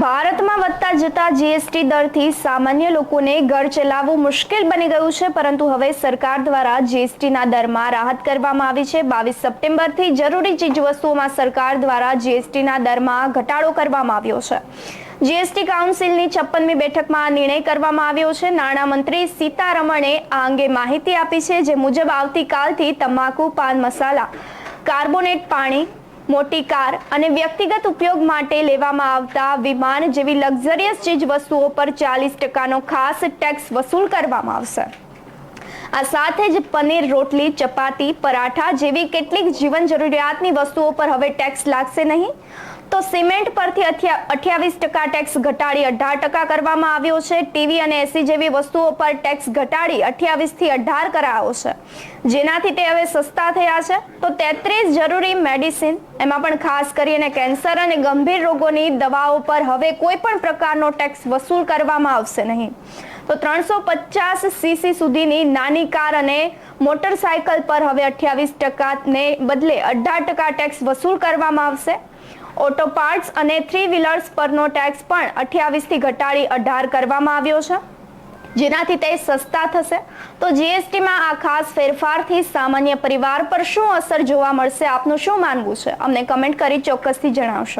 ભારતમાં વધતા જતા જીએસટી દરથી સામાન્ય લોકોને ઘર ચલાવવું મુશ્કેલ બની ગયું છે, પરંતુ હવે સરકાર દ્વારા જીએસટીના દરમાં રાહત કરવામાં આવી છે. બાવીસ સપ્ટેમ્બરથી જરૂરી ચીજવસ્તુઓમાં સરકાર દ્વારા જીએસટીના દરમાં ઘટાડો કરવામાં આવ્યો છે. જીએસટી કાઉન્સિલની છપ્પનમી બેઠકમાં આ નિર્ણય કરવામાં આવ્યો છે. નાણામંત્રી સીતારમણે આ અંગે માહિતી આપી છે, જે મુજબ આવતીકાલથી તમાકુ, પાન મસાલા, કાર્બોનેટ પાણી મોટી કાર અને વ્યક્તિગત ઉપયોગ માટે લેવામાં આવતા વિમાન જેવી લક્ઝરિયસ ચીજ વસ્તુઓ પર ચાલીસ ટકાનો ખાસ ટેક્સ વસૂલ કરવામાં આવશે. આ સાથે જ પનીર, રોટલી, ચપાતી, પરાઠા જેવી કેટલીક જીવન જરૂરિયાતની વસ્તુઓ પર હવે ટેક્સ લાગશે નહીં. તો સિમેન્ટ પરથી અઠ્યાવીસ ટકા ટેક્સ ઘટાડી અઢાર ટકા કરવામાં આવ્યો છે. ટીવી અને એસી જેવી વસ્તુઓ પર ટેક્સ ઘટાડી અઠ્યાવીસથી અઢાર કરાયો છે. જેનાથી તે હવે સસ્તા થયા છે. તો તેત્રીસ જરૂરી મેડિસિન એમાં પણ ખાસ કરીને કેન્સર અને ગંભીર રોગોની દવાઓ પર હવે કોઈ પણ પ્રકારનો ટેક્સ વસૂલ કરવામાં આવશે નહીં. તો ત્રણસો પચાસ સીસી સુધીની નાની કાર અને મોટરસાયકલ પર હવે અઠ્યાવીસ ટકાને બદલે અઢાર ટકા ટેક્સ વસૂલ કરવામાં આવશે. ઓટો પાર્ટ્સ અને થ્રી વ્હીલર્સ પરનો ટેક્સ પણ અઠ્યાવીસથી ઘટાડી અઢાર કરવામાં આવ્યો છે. જેનાથી તે સસ્તા થશે. તો જીએસટીમાં આ ખાસ ફેરફારથી સામાન્ય પરિવાર પર શું અસર જોવા મળશે? આપનું શું માનવું છે? અમને કમેન્ટ કરી ચોક્કસથી જણાવશો.